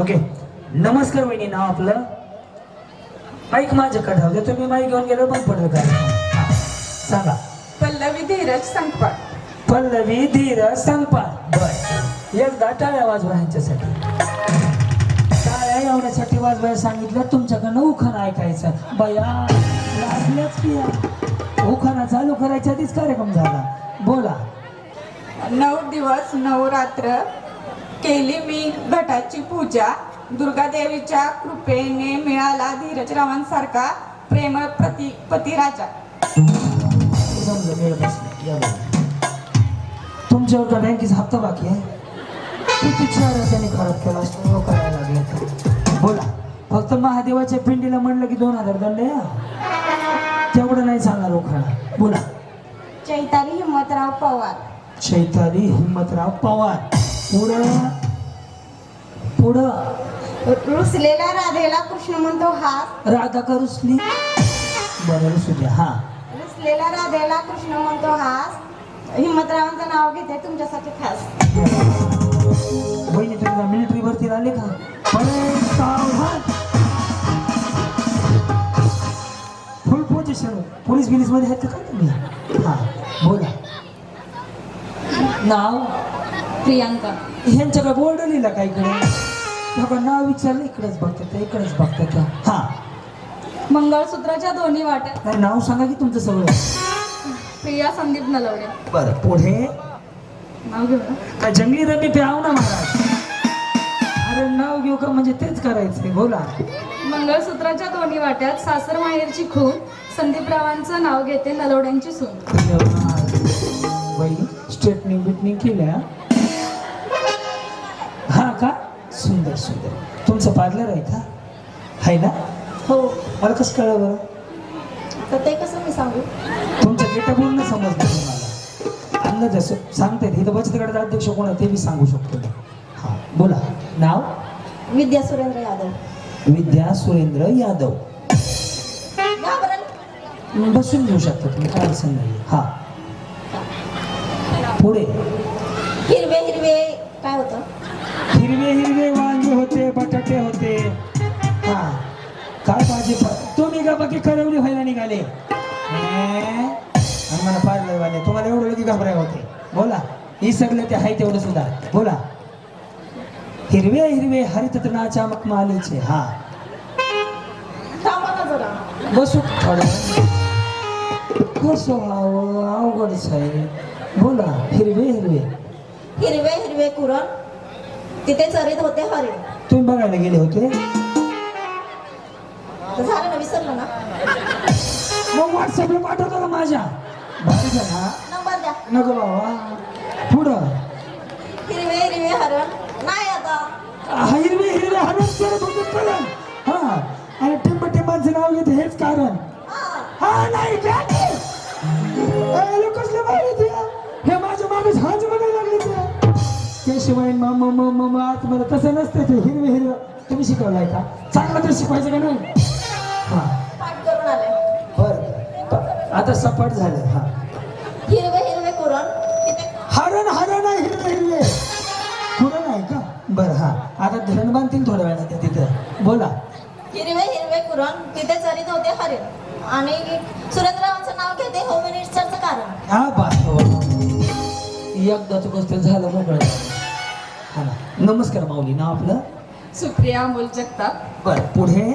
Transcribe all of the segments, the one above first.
Okay नमस्कार वहिनी नाव आपलं? माईक माझ्याकडे दे तुम्ही माईक घेऊन गेलो बंद पडेल काय सांगा. पल्लवी धीरज संकपाळ पल्लवी धीरज संपा बर. एकदा टाळ्या वाजवा ह्यांच्यासाठी टाळ्या एवढ्यासाठी वाजवायला सांगितलं तुमच्याकडनं उखाणा ऐकायचं. बया लागल्याच की. उखाणा चालू करायच्या आधीच कार्यक्रम झाला. बोला. नऊ दिवस नऊ रात्र केली मी घटाची पूजा. दुर्गादेवीच्या कृपेने मिळाला धीरजरावांसारखा प्रेमळ प्रति या बघा. तुमच्यावर का बँकेचा हप्ता बाकी आहे? किती चार त्यांनी खराब केला असतो. करायला लागले. बोला. फक्त महादेवाच्या पिंडीला म्हणलं की दोन हजार दंड या. तेवढं नाही सांगणार उखाणा बोला. चैताली हिम्मतराव पवार. चैताली हिम्मतराव पवार. पुढं पुढं. रुसलेल्या राधेला कृष्ण म्हणतो हास राधा का रुसली. बरं रुसू द्या हा. रुसलेल्या राधेला कृष्ण म्हणतो हास हिम्मतरावांचं नाव घेते तुमच्यासाठी खास. बहिणी तुम्ही मिलिटरी भरती आले का? फुल पोझिशन पोलीस बिलीसमध्ये आहेत का काय तुम्ही? हा बोला. नाव? प्रियांका. ह्यांच्याकडे बोर्ड लिहिला काय इकडे? बघा नाव विचारलं इकडेच बघतात इकडेच बघतात हा. मंगळसूत्राच्या दोन्ही वाट्या. नाही नाव सांगा की तुमचं सगळं. प्रिया संदीप नलवडे. बरं पुढे? नाव घेऊ ना. काय जंगली रमी पे आव ना महाराज? अरे नाव घेऊ का? म्हणजे तेच करायचंय. बोला. मंगळसूत्राच्या दोन्ही वाट्यात सासर माहेरची खून संदीपरावांचं नाव घेते नलवड्यांची सून. बाई स्ट्रेटनिंग बिटनिंग केल्या. सुंदर सुंदर तुमचं पार्लर आहे का? आहे ना? हो. मला कसं कळलं बरं? तर ते कसं मी सांगू? तुमचं गेटअप न समजलं तुम्हाला. अंदाज जसं सांगता येते इथं बचत गटाचा अध्यक्ष कोण आहे ते मी सांगू शकतो. हां बोला. नाव? विद्या सुरेंद्र यादव. विद्या सुरेंद्र यादव. बसून घेऊ शकता तुम्ही काय अडचण नाही. हा. पुढे. हिरवे हिरवे काय होतं? हिरवे हिरवे वांगे होते बटाटे होते. हा काय भाजी तुम्ही का बाकी करवली व्हायला निघाले. मला पार्लर वाले तुम्हाला एवढं लगेच घाबराय होते. बोला ही सगळं ते आहे तेवढं सुद्धा. बोला. हिरवे हिरवे हरित तृणाच्या मखमालीचे. हा. बसू. थोडं कसं व्हावं अवघडच आहे बोला हिरवे हिरवे. हिरवे हिरवे कुरण. तिथे चरीत होते हरिण तुम्ही बघायला गेले होते? तर झालं ना विसरलं ना? मग व्हॉट्सअपला पाठवतो का माझ्या. भारी झाला. नंबर द्या. नको बाबा पुढं. हिरवे हिरवे हरण. नाही आता. हा, हिरवे हिरवे हरण करत होते करण हा. आणि टिंब टिंबांचं नाव घेते हेच कारण. त्याशिवाय मामा मामा मा आतमध्ये तसं नसतं ते हिरवे हिरवे. तुम्ही शिकवलाय का? चांगलं तर शिकवायचं का नाही? हा. बर आता सपाट झालं हा. हिरवे हिरवे कुरण. हरण हरण आहे हिरवे हिरवे. कुठं नाही का? बरं हा. आता धरण बांधतील थोड्या वेळात तिथं. बोला. हिरवे हिरवे कुरण. तिथे चरीत होते हरिण आणि सुरेंद्ररावांचं नाव घेते होम मिनिस्टरचं कारण. हा बात एकदाच गोष्ट झालं मोकळं. हा नमस्कार माऊली नाव आपलं? सुप्रिया अमोल जगताप. बरं पुढे?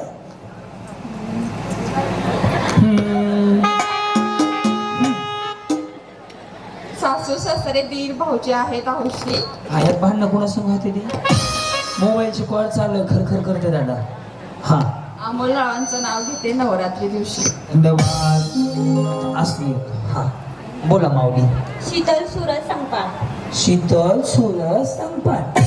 सासू सासरे दीर भाऊजी आहेत हौशी ह्यात भांडणं कोणा संग होते ते? मोबाईलची कॉल चालू खर खर करते दादा. हा. अमोल रावांचं नाव घेते नवरात्री दिवशी. धन्यवाद असली. हा. बोला माऊली. शीतल सुरज संपाळ शीतल सुर संपाट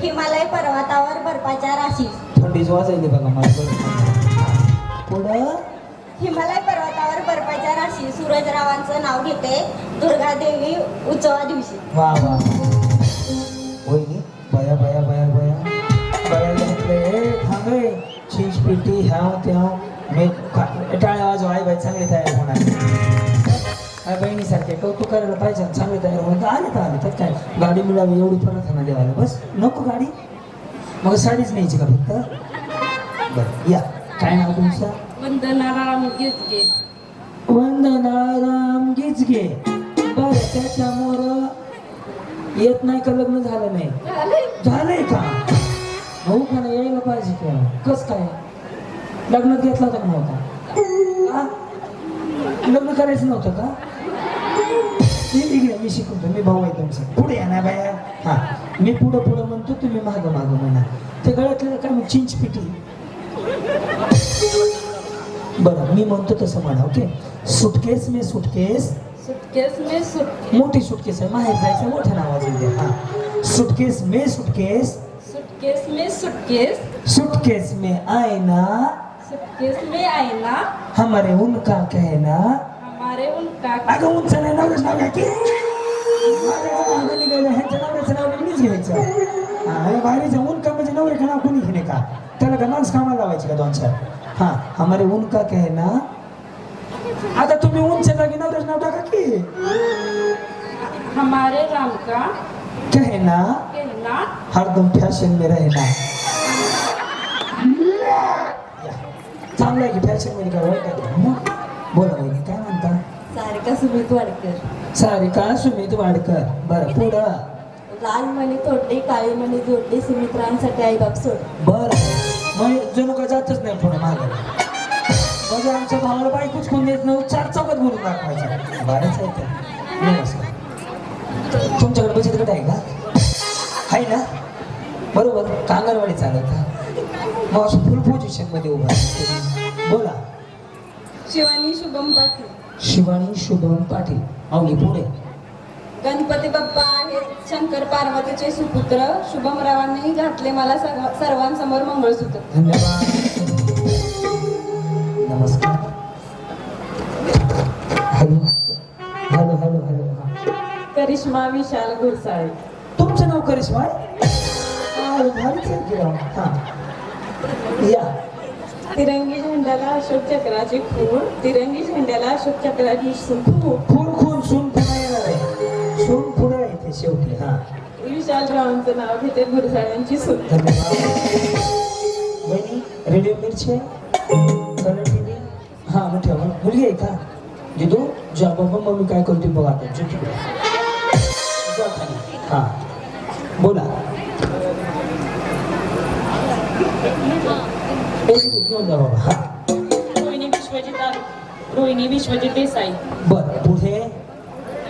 हिमालय पर्वतावर बर्फाच्या राशी. थंडीच वाजायली बघा मला. पुढं? हिमालय पर्वतावर बर्फाच्या राशी. सूरजरावांचं नाव घेते दुर्गादेवी उत्सवा दिवशी. वा वा. वहिनी बया बया बया बया. बयाला म्हटलं थांबे. चीज पिटी ह्याव त्याव मी टाळ्या वाजव आई बाई चांगली तयार होणार. काय बहिणीसारखे कौतुक करायला पाहिजे चांगली तयार होऊन तर आले तर आले तर काय? गाडी मिळावी एवढी परत देवाला बस. नको गाडी. मग साडीच न्यायची का फक्त? बरं या. काय नाव तुमचं? वंदनाराम गिजगे. वंदना राम गिजगे. बरं त्याच्यामुळं येत नाही का? लग्न झालं नाही? झालंय. का? भाऊ का नाही यायला पाहिजे का? कस काय? लग्नात घेतला होता का नव्हता? लग्न करायचं नव्हतं का? मी इकडे मी शिकवतो मी भाऊ आहे तुमचा. पुढे या ना बाया. हा मी पुढं पुढं म्हणतो तुम्ही मागं मागं म्हणा. ते गळ्यातलं काय मग चिंच पिटी बरं मी म्हणतो तसं म्हणा ओके? सुटकेस मे सुटकेस. सुटकेस में मोठी सुटकेस आहे माहेर जायचं मोठ्या नावाची द्या हा. सुटकेस मे सुटकेस. सुटकेस में सुटकेस. सुटकेस में आईना सुटकेस में आईना हमारे उनका कहना. अगं उंच नाही नवऱ्याचं नाव घ्या की. ह्यांच्या नवऱ्याचं नाव मीच घ्यायचं? हा बाहेरचं उनका म्हणजे नवऱ्याचं नाव कोणी घेणे का? त्याला का माणूस कामाला लावायचे का दोन चार? हा हमारे उनका कहना आता तुम्ही उंच जागी नवऱ्याचं नाव टाका की. हमारे राम का? कहना कहना हरदम फॅशन में रहना चांगलं आहे की फॅशनमध्ये काय वाईट आहे? बोला काय सारिका सुमित वाडकर सारिका सुमित वाडकर बरं पुढं? लाल मणी तोडली काळी मणी जोडली सुमित्रांसाठी आई बाप सोड. बर. मग जणू का जातच नाही पुढे मागे. म्हणजे आमच्या भावाला बायकोच कोण देत नव्हतं चार चौकात बोलून दाखवायचं. बरंच आहे ते. नमस्कार. तुमच्याकडे बचत गट आहे का? आहे ना? बरोबर कांगणवाडी चालत का मग असं फुल पोझिशनमध्ये उभा आहे. बोला. शिवानी शुभम पाटील शिवानी शुभम पाटील. माऊली पुढे. गणपती बाप्पा आहेत शंकर पार्वतीचे सुपुत्र शुभमरावांनी घातले मला सर्व- सर्वांसमोर मंगळसूत्र. धन्यवाद. नमस्कार. हॅलो. Hello hello hello. हा करिश्मा विशाल गुरसाळे तुमचं नाव करिश्मा आहे? हा. या. तिरंगी झेंड्याला अशोक चक्राची खूण तिरंगी झेंड्याला अशोक चक्राची खूण खून खून सून पुन्हा येणार आहे. सून पुढे येते शेवटी हा. विशाल रावांचं नाव घेते गुरसाळ्यांची सून. बहिणी रेडिओ मिरची कलर टी व्ही हा मग ठेवा. मुलगी आहे का? दिदू जा बाबा मम्मी काय करते बघा आता जो तिकडे. हा. बोला. दिदू, घेऊन जा बाबा रोहिणी विश्वजित रोहिणी विश्वजित देसाई. बरं पुढे?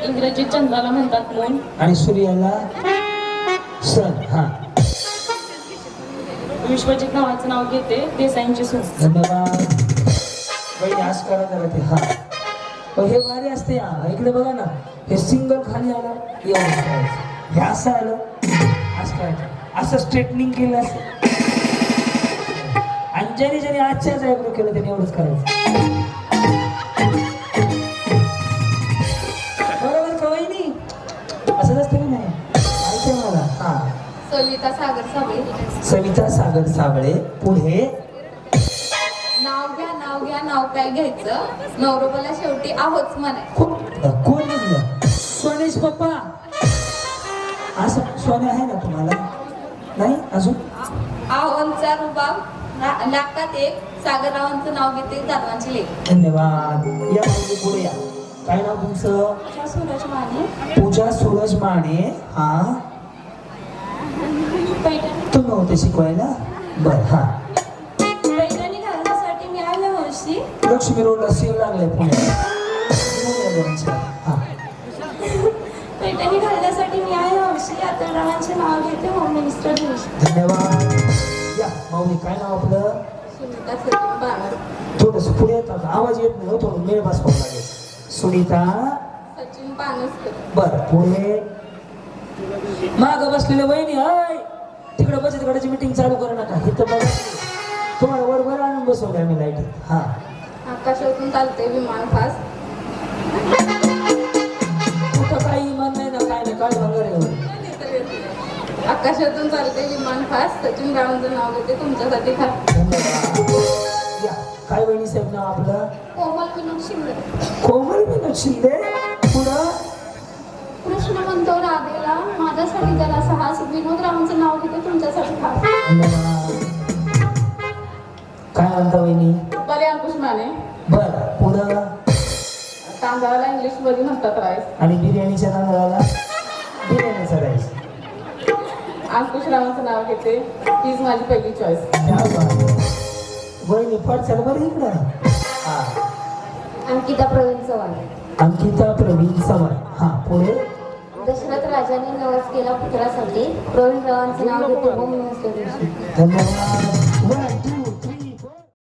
इंग्रजीत चंद्राला म्हणतात मून आणि सूर्याला? सन हा. विश्वजित नावाचं नाव घेते देसाईंची सून. धन्यवाद. बहिणी आज करा जरा ते हा. पण हे भारी असते हा. इकडे बघा ना. हे सिंगल खाली आलं एवढं करायचं हे असं आलं. असं करायचं असं स्ट्रेटनिंग केलं असं आणि ज्याने ज्याने आजच्या जायबरो केलं त्याने एवढंच करायचं. बरोबर असं नाही. ऐका मला. हा. सविता सागर साबळे सविता सागर साबळे पुढे? नाव घ्या नाव घ्या नाव काय घ्यायचं? नवरोबाला शेवटी आहोच म्हणाय कोण कोण निघलं सोनेश पप्पा. असं सोने आहे ना तुम्हाला? नाही? अजून? आहोंचा रुबाब. लागतात एक. सागररावांचं नाव घेते जाधवांची लेख. धन्यवाद. या मागे पुढे या. काय नाव तुमचं? सूरज माने. पूजा सूरज माने हा. पैठणी. तुम्ही होते शिकवायला? बर हा. पैठणी घालण्यासाठी मी आले लक्ष्मी रोडला सेल लागलाय पुण्यात. हा. पैठणी घालण्यासाठी मी आतररावांचे नाव घेते होम मिनिस्टर जोशी धन्यवाद. थोडस पुढे येतात आवाज येत नाही हो थोडं मेळ बसवावं लागेल. सुनीता. सचिन पानसकर. बर पुढे. माग बसलेले वहिनी हाय तिकडे बचत गटाची मीटिंग चालू करू नका. इथं बघा तुम्हाला वर वर आणून बसवलं आम्ही लाइट. हा. आकाशातून चालते विमान फास कुठं काही इमान नाही ना काय नाही काय वगैरे आकाशातून चालते विमान फास सचिन रावांचं नाव घेते तुमच्यासाठी खास धन्यवाद या काय वहिनी साहेब नाव आपलं? कोमल विनोद शिंदे. कोमल विनोद शिंदे? पुढं? कृष्ण म्हणतो राधेला माझ्यासाठी त्याला साहस. विनोद रावांचं नाव घेते तुमच्यासाठी काय म्हणता वहिनी बरे अंकुश माने बर पुढं? तांदळाला इंग्लिशमध्ये म्हणतात राईस आणि बिर्याणीच्या तांदळाला? बिर्याणीचा राईस अंकुश रावांचं नाव घेते. तीच माझी पहिली चॉईस वहिनी पडचल बरं इकडं. हा. अंकिता प्रवीण चव्हाण. अंकिता प्रवीण चव्हाण. हा पुढे? दशरथ राजाने नवस केला पुत्रासाठी प्रवीण रावांचे नाव घेते धन्यवाद.